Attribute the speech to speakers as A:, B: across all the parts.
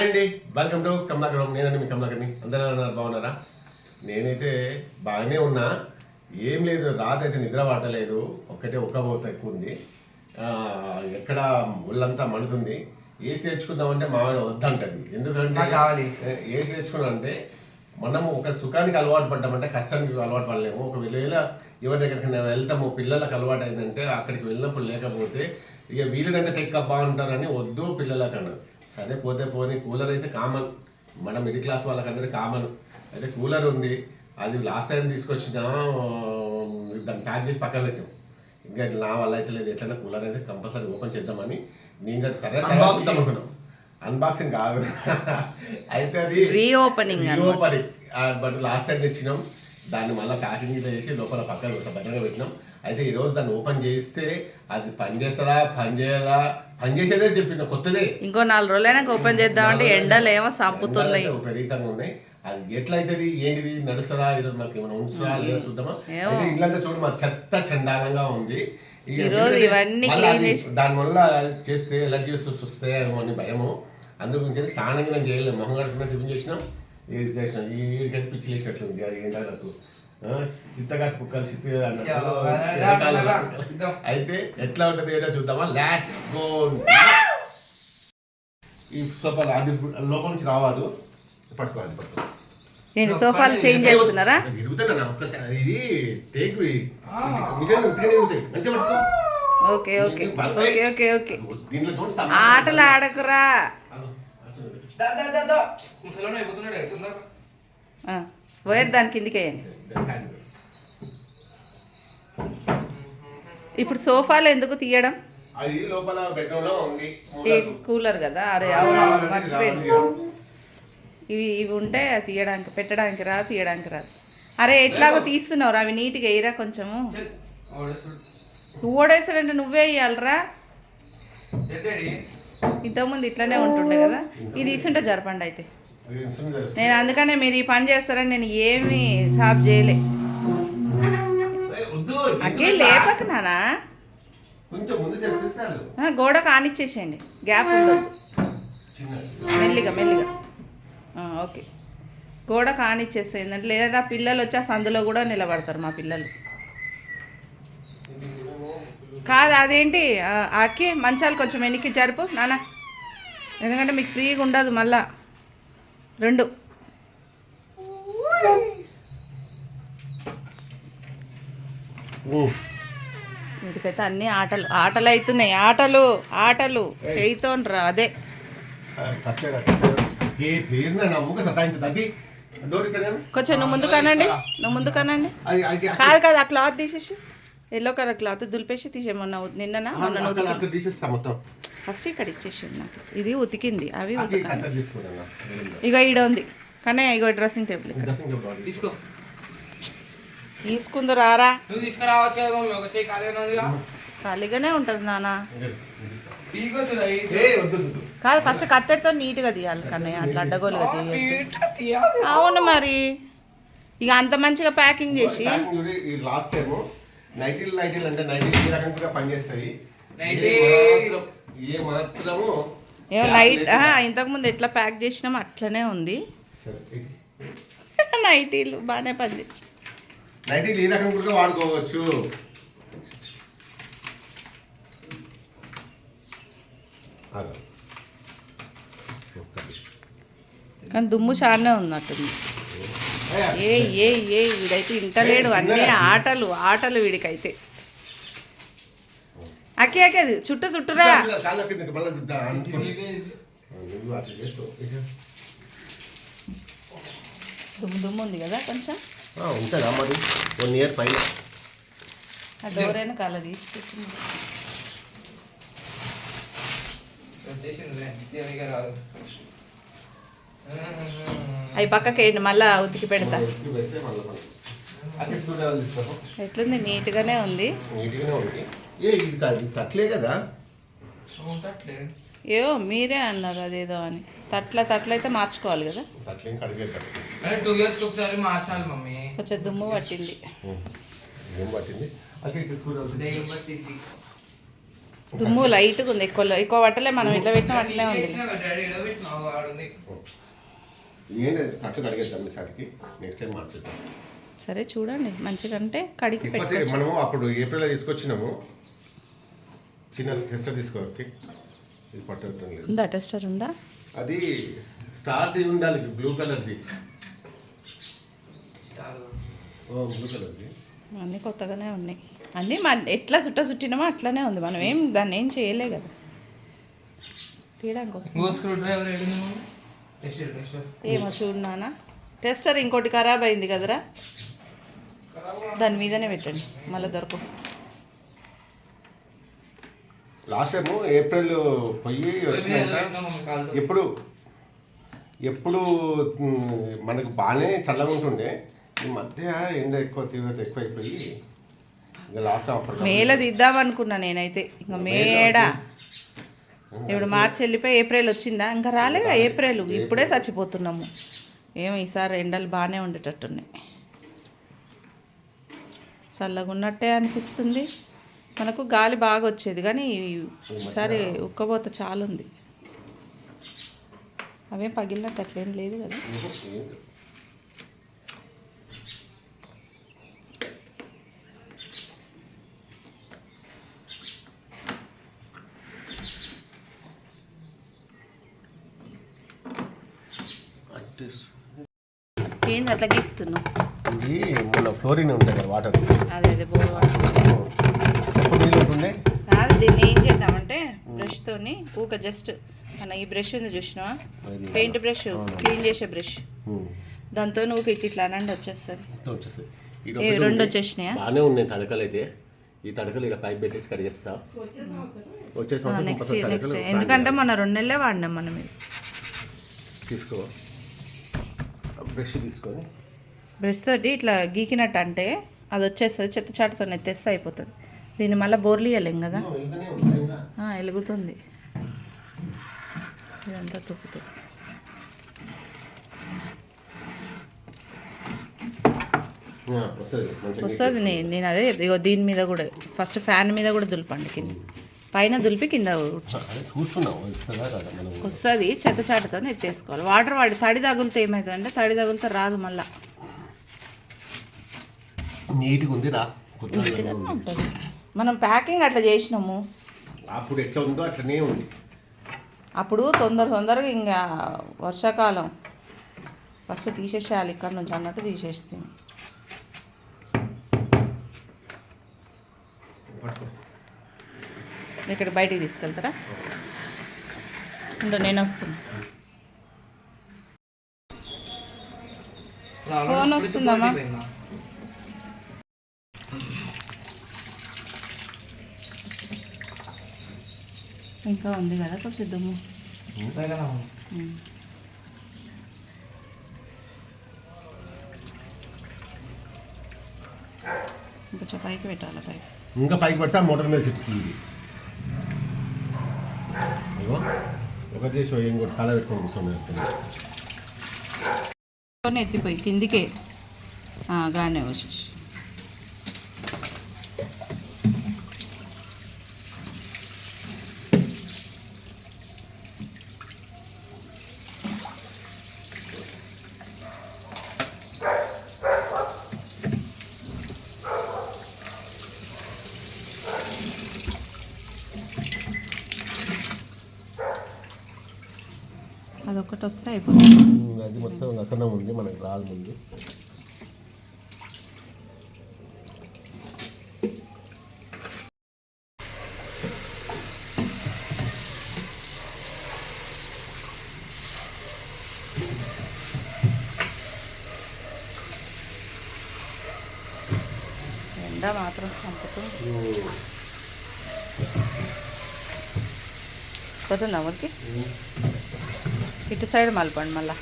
A: Hi అండి welcome to Kamalakaram నేనండి మీ కమలాకర్ని అందరూ బాగున్నారా? నేనైతే బాగానే ఉన్నా. ఏం లేదు రాత్రి అయితే నిద్ర పట్టలేదు. ఒక్కటే ఒక్కబోత ఎక్కువ ఉంది. ఎక్కడ ఒళ్ళంతా మండుతుంది. ఏసీ తెచ్చుకుందామంటే మామూలు వద్దంటది ఎందుకంటే. ఏసీ. తెచ్చుకున్నా అంటే మనము ఒక సుఖానికి అలవాటు పడ్డామంటే కష్టానికి అలవాటు పడలేము. ఒకవేళ ఎవరి దగ్గరికి వెళ్తాము పిల్లలకు అలవాటు అయిందంటే అక్కడికి వెళ్ళినప్పుడు లేకపోతే ఇక వీళ్ళదంటే టెక్క బాగుంటారని వద్దు పిల్లలకు అన్నారు సరే పోతే పోనీ కూలర్ అయితే కామన్. మన మిడిల్ క్లాస్ వాళ్ళకందరికీ కామన్. అయితే కూలర్ ఉంది అది లాస్ట్ టైం తీసుకొచ్చిన దాన్ని ప్యాక్ చేసి పక్కన పెట్టాం ఇంకా నా వల్ల అయితే లేదు ఎట్లయినా కూలర్ అయితే కంపల్సరీ ఓపెన్ చేద్దామని నేను సరే. చూద్దాం అనుకున్నాం. అన్బాక్సింగ్ కాదు. అయితే అది
B: reopening
A: reopening but last time తెచ్చినాం. దాన్ని మళ్ళీ ప్యాకింగ్ చేసి లోపల పక్కన భద్రంగా పెట్టినాం. అయితే ఈ రోజు దాన్ని ఓపెన్ చేస్తే అది పని చేస్తారా పని చేయాలా పని చేసేదే చెప్పిన కొత్తదే.
B: ఇంకో నాలుగు రోజులైనా ఓపెన్ చేద్దామంటే ఎండలు ఏమో సంపుతున్నాయి.
A: విపరీతంగా ఉన్నాయి. అది ఎట్లయితది ఏంటిది నడుస్తుందా? ఈరోజు మనకి ఏమైనా ఉంచుదా లేదా చూద్దామా? ఇల్లంతా చూడు మా చెత్త చండాలంగా ఉంది.
B: ఈరోజు
A: దానివల్ల చేస్తే ఎలర్జీస్ వస్తాయేమో అని భయము. అందు గురించి స్నానం గినం చేయలేము మొహం కడుపున టిఫిన్ చేసినాం. ఏది చేసినాం? ఈ పిచ్చి అది ఏంటో నాకు ఆ, చిత్తగాటి కుక్కలు. అయితే ఎట్లా ఉంటుంది ఏంటో చూద్దామా? లాస్ట్ గో ఈ సోఫా అది లోపల నుంచి రావాలి పట్టుకోవాలి పట్టుకో
B: నేను సోఫాలు చేంజ్ చేస్తున్నారా?
A: తిరుగుతున్నా ఒక్కసారి ఇది take
B: okay okay. Okay okay okay. ఆటలు ఆడకురా. వైర్ దాని కిందికి వేయండి ఇప్పుడు సోఫాలు ఎందుకు తీయడం? కూలర్ కదా అరే అవును మర్చిపోయింది ఇవి ఇవి ఉంటే తీయడానికి పెట్టడానికి రా తీయడానికి రాదు. అరే ఎట్లాగో తీస్తున్నావు అవి నీట్గా వేయరా కొంచెము. ఓడేసాడంటే నువ్వే వేయాలరా? ఇంతకుముందు ఇట్లనే ఉంటుండే కదా ఇది తీసుంటే జరపండి అయితే. నేను అందుకనే మీరు ఈ పని చేస్తారని నేను ఏమీ సాఫ్ చేయలే. అక్కే లేపక నానా?
A: కొంచెం ముందు జరిపిస్తారు
B: ఆ, గోడ కానిచ్చేసేయండి. గ్యాప్ ఉండదు.
A: చిన్న
B: మెల్లిగా మెల్లిగా. ఆ, ఓకే. గోడ కానిచ్చేసేయండి. లేదా పిల్లలు వచ్చి ఆ సందులో కూడా నిలబడతారు మా పిల్లలు. కాదు అదేంటి? అక్కి మంచాలు కొంచెం వెనక్కి జరుపు. నాన్న ఎందుకంటే మీకు ఫ్రీగా ఉండదు మళ్ళా. రెండు. వీటికైతే అన్ని ఆటలు ఆటలు అవుతున్నాయి ఆటలు. ఆటలు చేయితోండ్రా అదే. కొంచెం నువ్వు ముందు కనండి నువ్వు ముందు కనండి కాదు కాదు ఆ క్లాత్ తీసేసి. ఎల్లో కలర్ క్లాత్ దులిపేసి తీసే మొన్న ఉ- నిన్ననా మొన్న
A: అక్కడ
B: ఉతికి
A: అక్కడ తీసేస్తా మొత్తం.
B: ఫస్ట్ ఇక్కడ ఇచ్చేసి నాకు. ఇది ఉతికింది అవి
A: తీసుకున్నా
B: ఇక ఈడ ఉంది. కానీ ఇగో డ్రెస్సింగ్ టేబుల్ ఇక్కడ.
A: డ్రెస్సింగ్ టేబుల్
C: తీసుకో.
B: తీసుకుందు రారా? ఖాళీగానే ఉంటుంది నాన్న కాదు ఫస్ట్ కత్తెరతో నీట్గా తీయాలి కన్నయ్య అట్లా అడ్డగోలుగా తీయాలి. అవును మరి. ఇక అంత మంచిగా ప్యాకింగ్ చేసి.
A: ఈ లాస్ట్ టైం నైటీలు నైటీలు అంటే నైటీలు ఈ రకంగా కూడా పనిచేస్తాయి?
C: నైటీ.
A: ఏ మాత్రం ఏ మాత్రము
B: ఏమో నైట్ ఇంతకుముందు ఎట్లా ప్యాక్ చేసినామో అట్లనే ఉంది. నైటీలు బాగానే పనిచేసి
A: నైటీలు ఈ రకంగా కూడా వాడుకోవచ్చు.
B: కానీ దుమ్ము చాలానే ఉన్నట్టుంది. ఏ ఏ ఏ వీడైతే ఇంటలేడు అన్నీ ఆటలు ఆటలు వీడికైతే అకే అకే అది చుట్టూ చుట్టురా
A: కాళ్ళ కిందకి మళ్ళీ దా- అంటుకో.
C: ఇవే-
A: నువ్వు అట్లా చేస్తావు. ఇక.
B: దుమ్ము దుమ్ము ఉంది కదా కొంచెం
A: ఆ, ఉంటుందా మరి వన్ ఇయర్ పైన
B: ఆ డోరైన కాల తీసి పెట్టింది. అవి పక్కకి వేయండి మళ్ళా ఉతికి పెడతా. ఎట్లుంది నీట్గానే ఉంది
A: నీట్గానే ఉంది ఏ ఇది కాదు ఇది తట్లే కదా.
B: ఏవో మీరే అన్నారు అదేదో అని. తట్ల తట్ల అయితే మార్చుకోవాలి కదా?
A: తట్లేం
C: టూ ఇయర్స్ ఒకసారి మార్చాలి మమ్మీ.
B: కొంచెం దుమ్ము పట్టింది. దుమ్ము లైట్గా ఉంది. ఎక్కువ ఎక్కువ పట్టలే మనం ఇట్లా పెట్టిన అట్లే ఉంది.
A: నెక్స్ట్ టైం
B: సరే చూడండి. మంచిగా అంటే కడిగి
A: మనము అప్పుడు ఏప్రిల్లో తీసుకొచ్చినాము. చిన్న టెస్టర్ తీసుకోవాలి ఇది పట్టడం లేదు.
B: ఉందా? టెస్టర్ ఉందా?
A: అది స్టార్ది ఉండాలి బ్లూ కలర్ది బ్లూ కలర్ది
B: అన్నీ కొత్తగానే ఉన్నాయి. అన్నీ మన ఎట్లా చుట్ట చుట్టినామో అట్లానే ఉంది. మనం ఏం దాన్ని ఏం చేయలే కదా. తీయడానికి వస్తుంది? ఏమో చూడు నాన్న. టెస్టర్ ఇంకోటి ఖరాబ్ అయింది కదరా? దాని మీదనే పెట్టండి. మళ్ళీ దొరకవు.
A: లాస్ట్ టైము ఏప్రిల్ పోయి వచ్చినాక ఎప్పుడు? ఎప్పుడు మనకు బాగానే చల్లగా ఉంటుండే. ఈ మధ్య ఎండ ఎక్కువ తీవ్రత ఎక్కువ అయిపోయి ఇంకా లాస్ట్
B: మేల తీద్దాం అనుకున్నా నేనైతే. ఇంకా మేడ. ఇప్పుడు మార్చి వెళ్ళిపోయి ఏప్రిల్ వచ్చిందా? ఇంకా రాలేగా ఏప్రిల్. ఇప్పుడే చచ్చిపోతున్నాము. ఏమో ఈసారి ఎండలు బాగానే ఉండేటట్టున్నాయి. చల్లగా ఉన్నట్టే అనిపిస్తుంది. మనకు గాలి బాగా వచ్చేది కానీ ఈసారి ఉక్కబోత చాలా ఉంది అవేం పగిలినట్టు అట్లేం లేదు కదా. ఏంది అట్లా గీక్తున్నావు
A: ఇది మొన్న ఫ్లోరిన్ ఉంటుంది కదా వాటర్.
B: అదే అదే బోర్ వాటర్.
A: నీళ్ళు
B: కాదు దీన్ని ఏం చేద్దామంటే బ్రష్ తోని ఊక జస్ట్ మన ఈ బ్రష్ ఉంది చూసినావా? పెయింట్ బ్రష్ క్లీన్ చేసే బ్రష్ దాంతో ఊక ఇట్లా ఇట్లా అనండి వచ్చేస్తుంది.
A: ఒకటి
B: రెండు. వచ్చేసినాయా?
A: బాగానే ఉన్నాయి తడకలు అయితే. ఈ తడకలు ఇక్కడ పైప్ పెట్టేసి కడిగేస్తా వచ్చే సంవత్సరం
B: ఎందుకంటే మన రెండు నెలలే వాడినాం మనం ఇది
A: తీసుకో. బ్రష్ తీసుకొని.
B: బ్రష్ తోటి ఇట్లా గీకినట్టు అంటే అది వచ్చేస్తుంది చెత్త చాటుతో తెస్తే అయిపోతుంది. దీన్ని మళ్ళీ బోర్లు ఇవ్వలేం కదా వెలుగుతుంది. ఇదంతా తుప్పుతుంది
A: వస్తుంది.
B: నేను నేను అదే ఇగో దీని మీద కూడా ఫస్ట్ ఫ్యాన్ మీద కూడా దులపండి కింద. పైన దులిపి కింద
A: వస్తుందా కదా మనం
B: వస్తుంది చెత్త చాటుతో ఎత్తేసుకోవాలి. వాటర్ వాడి తడి తగులితే ఏమవుతుంది అంటే తడి తగులితే రాదు మళ్ళా.
A: నీట్గా ఉంది రా.
B: మనం ప్యాకింగ్ అట్లా చేసినాము.
A: అప్పుడు ఎట్లా ఉందో అట్లనే ఉంది.
B: అప్పుడు తొందర తొందరగా ఇంకా వర్షాకాలం. ఫస్ట్ తీసేసేయాలి ఇక్కడ నుంచి అన్నట్టు
A: పట్టుకో.
B: ఇక్కడ బయటికి తీసుకెళ్తారా? ఉండు నేను వస్తున్నా. ఫోన్ వస్తుందమ్మా? ఇంకా ఉంది కదా కొంచెం దుమ్ము. కొంచెం పైకి పెట్టాలి పైకి?
A: ఇంకా పైకి పడితే ఆ మోటార్ మీద చిట్టుకుంది ఒకటి చేసి ఇంకోటి కళ పెట్టుకొని కూర్చొని
B: కొన్ని ఎత్తిపోయి కిందికే. ఆ, గానే వచ్చేసి అదొకటి వస్తే అయిపోతుంది
A: అది మొత్తం అతనే ఉంది మనకి రాదు ముందు.
B: ఎండ మాత్రం సంపుతుంది పోతుందా ఊరికి ఇటు సైడ్ మలపండి మళ్ళా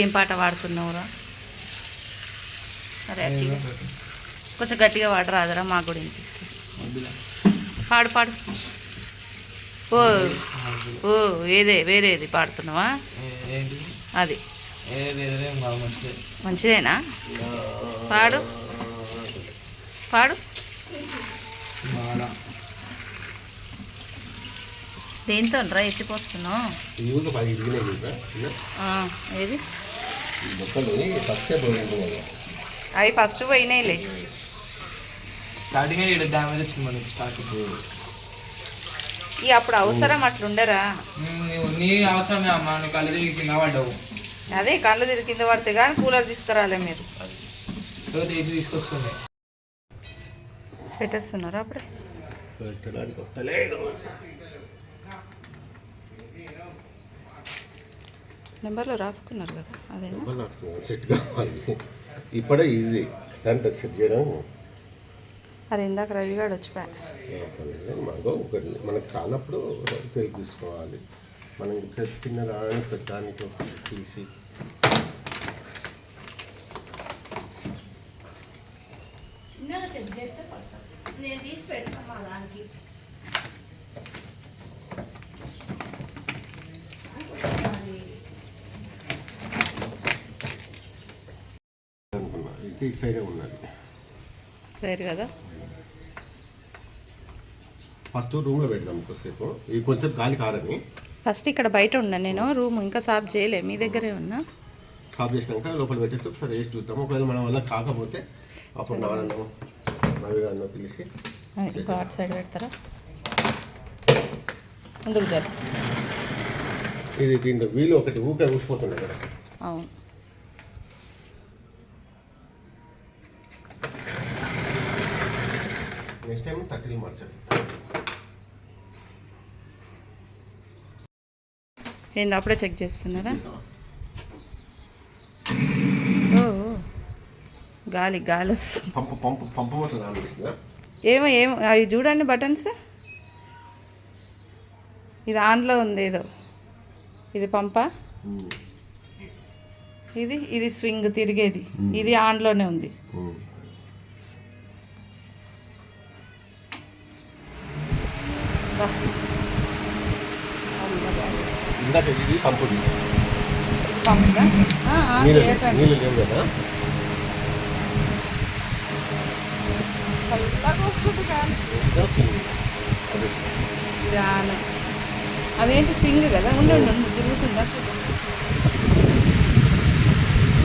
B: ఏం పాట పాడుతున్నావురా? సరే గట్టిగా కొంచెం గట్టిగా పాడరాదరా మాకు కూడా వినిపిస్తుంది. పాడు పాడు. ఓ ఓ ఏదే వేరేది పాడుతున్నావా? అది. మంచిదేనా? పాడు. పాడు
C: బాగా
B: దేంతో రా ఎత్తిపోస్తున్నావు? ఏది? అవి ఫస్ట్ పోయినాయిలే.
C: స్టార్టింగ్ ఇక్కడ డ్యామేజ్ వచ్చింది మనకి స్టార్టింగ్.
B: ఇక అప్పుడు అవసరం అట్లుండరా?
C: నీవు నీ అవసరమే అమ్మా నువ్వు కళ్ళు తిరిగి కింద పడ్డావు.
B: అదే కళ్ళు తిరిగి కింద పడితే కానీ కూలర్ తీసుకురాలే మీరు.
C: తీసుకొస్తుంది.
B: పెట్టేస్తున్నారా అప్పుడే?
A: పెట్టడానికి
B: నెంబర్లో రాసుకున్నారు కదా అదే
A: నెంబర్ రాసుకున్నాను సెట్ కావాలి. ఇప్పుడే ఈజీ దాంట్లో సెట్ చేయడం.
B: అరే ఇందాక రవిగాడు వచ్చిపోయా.
A: మాకు ఒకటి మనకు కానప్పుడు తెలిసి తీసుకోవాలి. మనం చిన్నదాన్ని పెట్టడానికి ఒకటి తీసి.
B: చిన్నగా సెట్ చేస్తే నేను తీసి పెడతాను మా దానికి.
A: ఇది ఇటు సైడే ఉన్నది.
B: వేరు కదా?
A: ఫస్ట్ రూమ్లో పెడదాం కొద్దిసేపు. ఈ కొంచెంసేపు గాలి కారని.
B: ఫస్ట్ ఇక్కడ బయట ఉన్నా నేను రూమ్ ఇంకా సాఫ్ చేయలే మీ దగ్గరే ఉన్నా.
A: సాఫ్ చేసినాక లోపల పెట్టేసి ఒకసారి వేసి చూద్దాం. ఒకవేళ మన వల్ల కాకపోతే అప్పుడు నాన్న రవి గారిని పిలిచి
B: ఇంకో అటు సైడ్ పెడతారా? ముందుకు జరు
A: ఇది దీంట్లో వీలు ఒకటి ఊకే ఊసిపోతుండే కదా
B: అవును.
A: నెక్స్ట్ టైం తక్కిడి మార్చాలి
B: ఏంది అప్పుడే చెక్ చేస్తున్నారా? ఓ. గాలి గాలి
A: పంపు పంపు
B: ఏమో ఏమో అవి చూడండి బటన్స్. ఇది ఆన్లో ఉంది ఏదో. ఇది పంప? ఇది ఇది స్వింగ్ తిరిగేది. ఇది ఆన్లోనే ఉంది.
A: ఇందాక ఇది పంపుది నీళ్ళు లేవు కదా?
B: అదేంటి స్వింగ్ కదా? ఉండు ఉండు ఉండు. తిరుగుతుందా చూడు.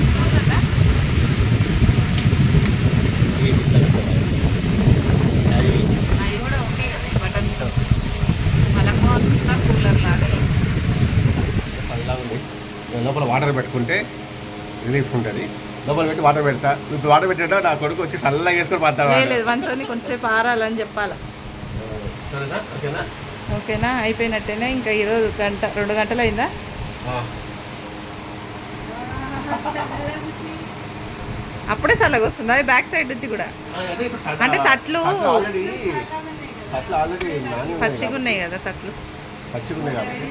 B: తిరుగుతుందా?
A: ఇది చల్లగా. అవి
B: అవి కూడా ఓకే కదా ఈ బటన్స్ మళ్ళీ కొత్త కూలర్ లాగా
A: చల్లగా ఉంది. లోపల వాటర్ పెట్టుకుంటే రిలీఫ్ ఉంటుంది. లోపల పెట్టి వాటర్ పెడతా. ఇప్పుడు వాటర్ పెట్టేటో నా కొడుకు వచ్చి చల్లగా వేసుకొని వాటర్.
B: లేదు మనతో కొంచెంసేపు ఆరాలని చెప్పాలా?
A: సరేనా? ఓకేనా?
B: ఓకేనా? అయిపోయినట్టేనా? ఇంకా ఈరోజు గంట రెండు గంటలు అయిందా. అప్పుడే చల్లగా వస్తుంది? అవి బ్యాక్ సైడ్ నుంచి కూడా? అంటే తట్లు- పచ్చిగా. ఉన్నాయి కదా తట్లు.
A: పచ్చిగా ఉన్నాయి కాబట్టి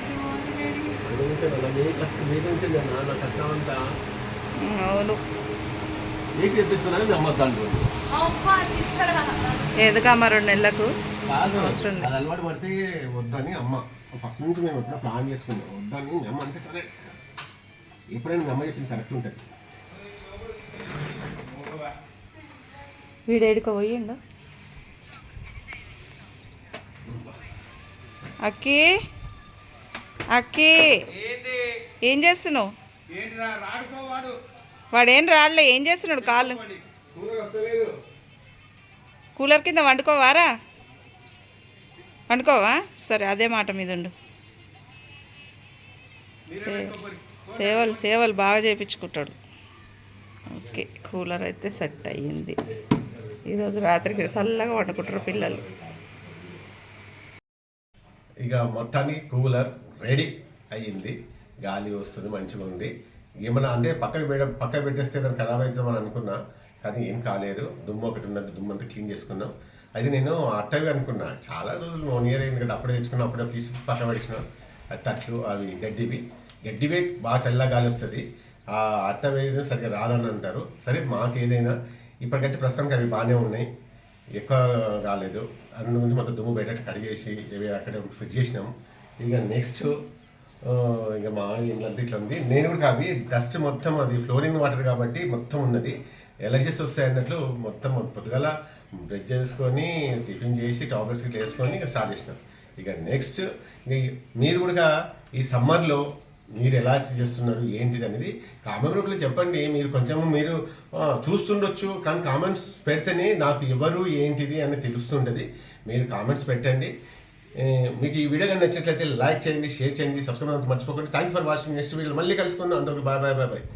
B: అవును.
A: మీ అమ్మ
B: ఎందుకమ్మా రెండు నెలలకు?
A: కాదు. అది అలవాటు పడితే వద్దని అమ్మ. ఫస్ట్ నుంచి మేము ఎప్పుడో ప్లాన్ చేసుకున్నాం. వద్దని మీ అమ్మ అంటే సరే. ఎప్పుడైనా మీ అమ్మ చెప్పింది కరెక్ట్ ఉంటుంది.
B: వీడేడుకో పోయిండు? అక్కి. అక్కి. ఏం చేస్తున్నావు? వాడేం రాడలే ఏం చేస్తున్నాడు కాళ్ళు? కూలర్ కింద వండుకోవారా? వండుకోవా? సరే అదే మాట మీద ఉండు. సేవలు సేవలు బాగా చేయించుకుంటాడు ఓకే కూలర్ అయితే సెట్ అయ్యింది. ఈరోజు రాత్రికి చల్లగా వండుకుంటారు పిల్లలు.
A: ఇక మొత్తానికి కూలర్ రెడీ అయ్యింది. గాలి వస్తుంది మంచిగా ఉంది. ఏమన్నా అంటే పక్కకు పెట్ట పక్కకి పెట్టేస్తే దాన్ని ఖరాబ్ అవుతుందని అనుకున్నా కానీ ఏం కాలేదు. దుమ్ము ఒకటి ఉన్నట్టు దుమ్ము అంతా క్లీన్ చేసుకున్నాం. అది నేను అట్టవి అనుకున్నా. చాలా రోజులు వన్ ఇయర్ అయింది కదా అప్పుడే తెచ్చుకున్నా అప్పుడే తీసి పక్క పెట్టిన. అది తట్లు అవి గడ్డివి. గడ్డివే బాగా చల్లగా గాలి వస్తుంది. ఆ అట్ట సరిగ్గా రాదని అంటారు. సరే మాకు ఏదైనా ఇప్పటికైతే ప్రస్తుతానికి అవి బాగానే ఉన్నాయి. ఎక్కువ కాలేదు. రెండు గురించి మొత్తం దుమ్ము బయట కడిగేసి ఇవి అక్కడ ఫిట్ చేసినాం. ఇక నెక్స్ట్ ఇక మా ఇంట్లో ఇట్లా ఉంది. నేను కూడా అవి డస్ట్ మొత్తం అది ఫ్లోరింగ్ వాటర్ కాబట్టి మొత్తం ఉన్నది. ఎలర్జీస్ వస్తాయి అన్నట్లు మొత్తం పొద్దుగల బ్రెడ్ చేసుకొని టిఫిన్ చేసి టాబ్లెట్స్ ఇట్లా వేసుకొని ఇక స్టార్ట్ చేసినాం. ఇక నెక్స్ట్ మీరు కూడా ఈ సమ్మర్లో మీరు ఎలా చేస్తున్నారు ఏంటిది అనేది కామెంట్ గ్రూప్లో చెప్పండి. మీరు కొంచెం మీరు చూస్తుండొచ్చు కానీ కామెంట్స్ పెడితేనే నాకు ఎవరు ఏంటిది అని తెలుస్తుంటుంది. మీరు కామెంట్స్ పెట్టండి. మీకు ఈ వీడియో కానీ నచ్చినట్లయితే లైక్ చేయండి షేర్ చేయండి సబ్స్క్రైబ్ మర్చిపోకండి. Thank for watching next video మళ్ళీ కలుసుకుందాం. అందరికి బాయ్ బాయ్ బాయ్ బాయ్